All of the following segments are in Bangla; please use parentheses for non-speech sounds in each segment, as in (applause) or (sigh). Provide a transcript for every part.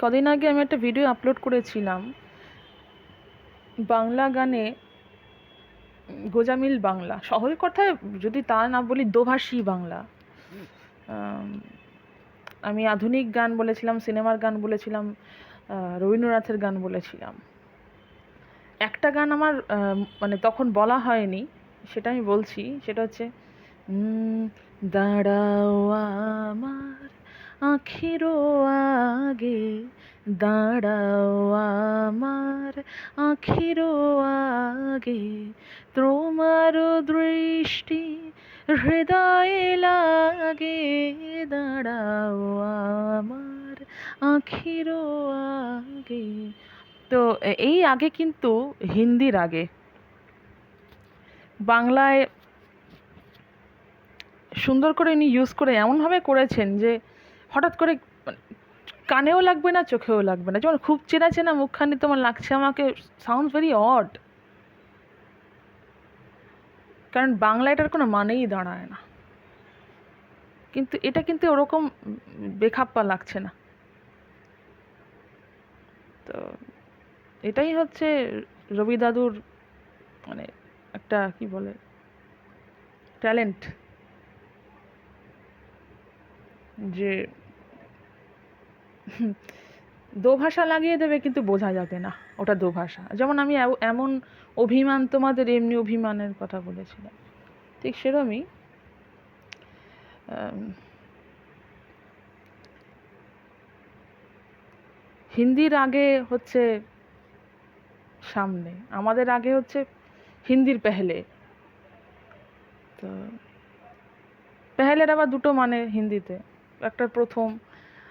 কদিন আগে আমি একটা ভিডিও আপলোড করেছিলাম। বাংলা গানে গোজামিল বাংলা। সহজ কথায় যদি তা না বলি, দোভাষী বাংলা। আমি আধুনিক গান বলেছিলাম, সিনেমার গান বলেছিলাম রবীন্দ্রনাথের গান বলেছিলাম। একটা গান আমার মানে তখন বলা হয়নি, সেটা আমি বলছি, সেটা হচ্ছে দাঁড়াও আমার আখিরও আগে দাঁড়াও আমার। আখিরও আগে তোমার দৃষ্টি হৃদয়ে লাগে। দাঁড়াও আমার, আখিরও আগে। তো এই আগে কিন্তু হিন্দির আগে। বাংলায় সুন্দর করে উনি ইউজ করে এমনভাবে করেছেন যে হঠাৎ করে মানে কানেও লাগবে না, চোখেও লাগবে না। যেমন খুব চেনা চেনা মুখখানি তোমার লাগছে আমাকে সাউন্ড ভেরি অড কারণ বাংলা এটার কোনো মানেই দাঁড়ায় না। কিন্তু এটা কিন্তু ওরকম বেখাপ্পা লাগছে না। তো এটাই হচ্ছে রবি দাদুর মানে একটা কি বলে ট্যালেন্ট যে (laughs) দোভাষা লাগিয়ে দেবে কিন্তু বোঝা যাবে না ওটা দোভাষা। যেমন আমি এমন অভিমান তোমাদের এমনি অভিমানের কথা বলেছিলাম। ঠিক সেরমই হিন্দির আগে হচ্ছে সামনে, আমাদের আগে হচ্ছে হিন্দির পেহলে। তো পেহেলের আবার দুটো মানে হিন্দিতে, একটা প্রথম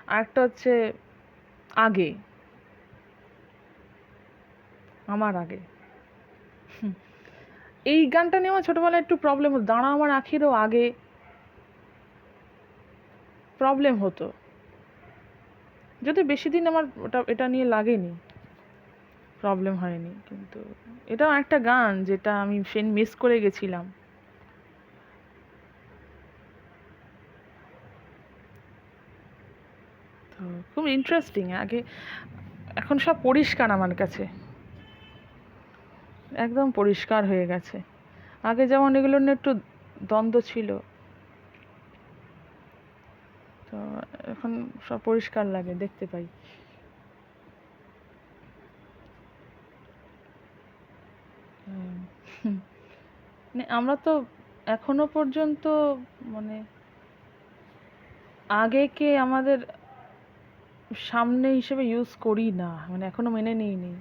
আর একটা হচ্ছে আগে। আমার আগে। এই গানটা নিয়ে আমার ছোটবেলায় একটু প্রবলেম হতো। দাঁড়া, আমার আখিরও আগে। প্রবলেম হতো। যদি বেশি দিন আমার ওটা, এটা নিয়ে লাগেনি প্রবলেম হয়নি। কিন্তু এটাও একটা গান যেটা আমি সেন মিস করে গেছিলাম। খুব ইন্টারেস্টিং আগে, এখন সব পরিষ্কার আমার কাছে। একদম পরিষ্কার হয়ে গেছে। আগে যেমন এগুলো নিয়ে একটু দ্বন্দ্ব ছিল। তো এখন সব পরিষ্কার লাগে, দেখতে পাই। মানে আমরা তো এখনও পর্যন্ত মানে আগেকে আমাদের সামনে হিসেবে ইউজ করি না। মানে এখনও মেনে নিইনি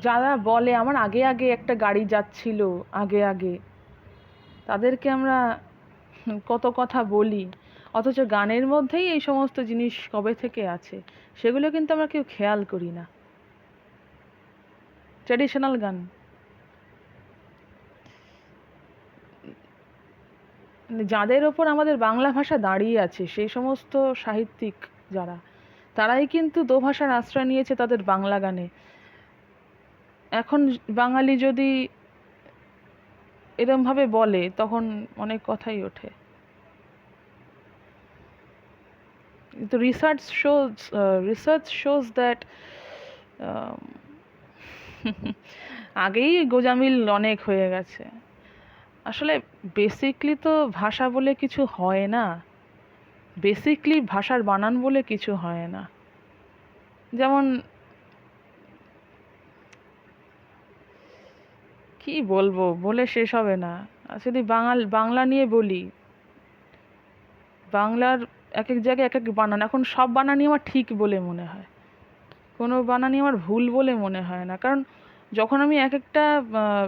যারা বলে, আমার আগে আগে একটা গাড়ি যাচ্ছিল, আগে আগে। তাদেরকে আমরা কত কথা বলি, অথচ গানের মধ্যেই এই সমস্ত জিনিস কবে থেকে আছে? সেগুলো কিন্তু আমরা কেউ খেয়াল করি না। ট্র্যাডিশনাল গান। যাদের ওপর আমাদের বাংলা ভাষা দাঁড়িয়ে আছে, সেই সমস্ত সাহিত্যিক যারা, তারাই কিন্তু দোভাষার আশ্রয় নিয়েছে তাদের বাংলা গানে। এখন বাঙালি যদি এরমভাবে বলে, তখন অনেক কথাই ওঠে। কিন্তু research shows research shows that আগেই গোজামিল অনেক হয়ে গেছে। আসলে বেসিকলি তো ভাষা বলে কিছু হয় না। বেসিকলি ভাষার বানান বলে কিছু হয় না। যেমন কি বলব, বলে শেষ হবে না। যদি বাঙাল, বাংলা নিয়ে বলি, বাংলার এক এক জায়গায় এক এক বানান। এখন সব বানানই আমার ঠিক বলে মনে হয়। কোনো বানানই আমার ভুল বলে মনে হয় না। কারণ যখন আমি এক একটা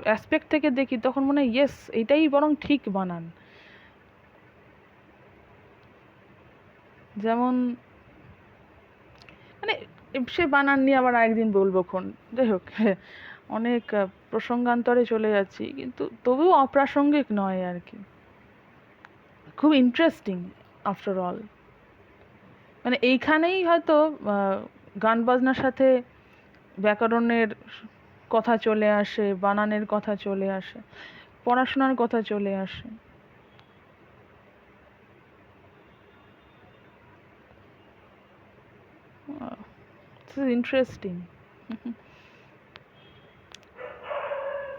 অ্যাসপেক্ট থেকে দেখি, তখন মনে হয় ইয়েস এটাই বরং ঠিক বানান। যেমন মানে সে বানান নিয়ে আবার আরেকদিন বলব খন যাই হোক, (laughs) অনেক প্রসঙ্গান্তরে চলে যাচ্ছি, কিন্তু তবুও অপ্রাসঙ্গিক নয় আর কি। খুব ইন্টারেস্টিং আফটার অল মানে এইখানেই হয়তো গান বাজনার সাথে ব্যাকরণের কথা চলে আসে বানানের কথা চলে আসে পড়াশোনার কথা চলে আসে। ইন্টারেস্টিং (laughs)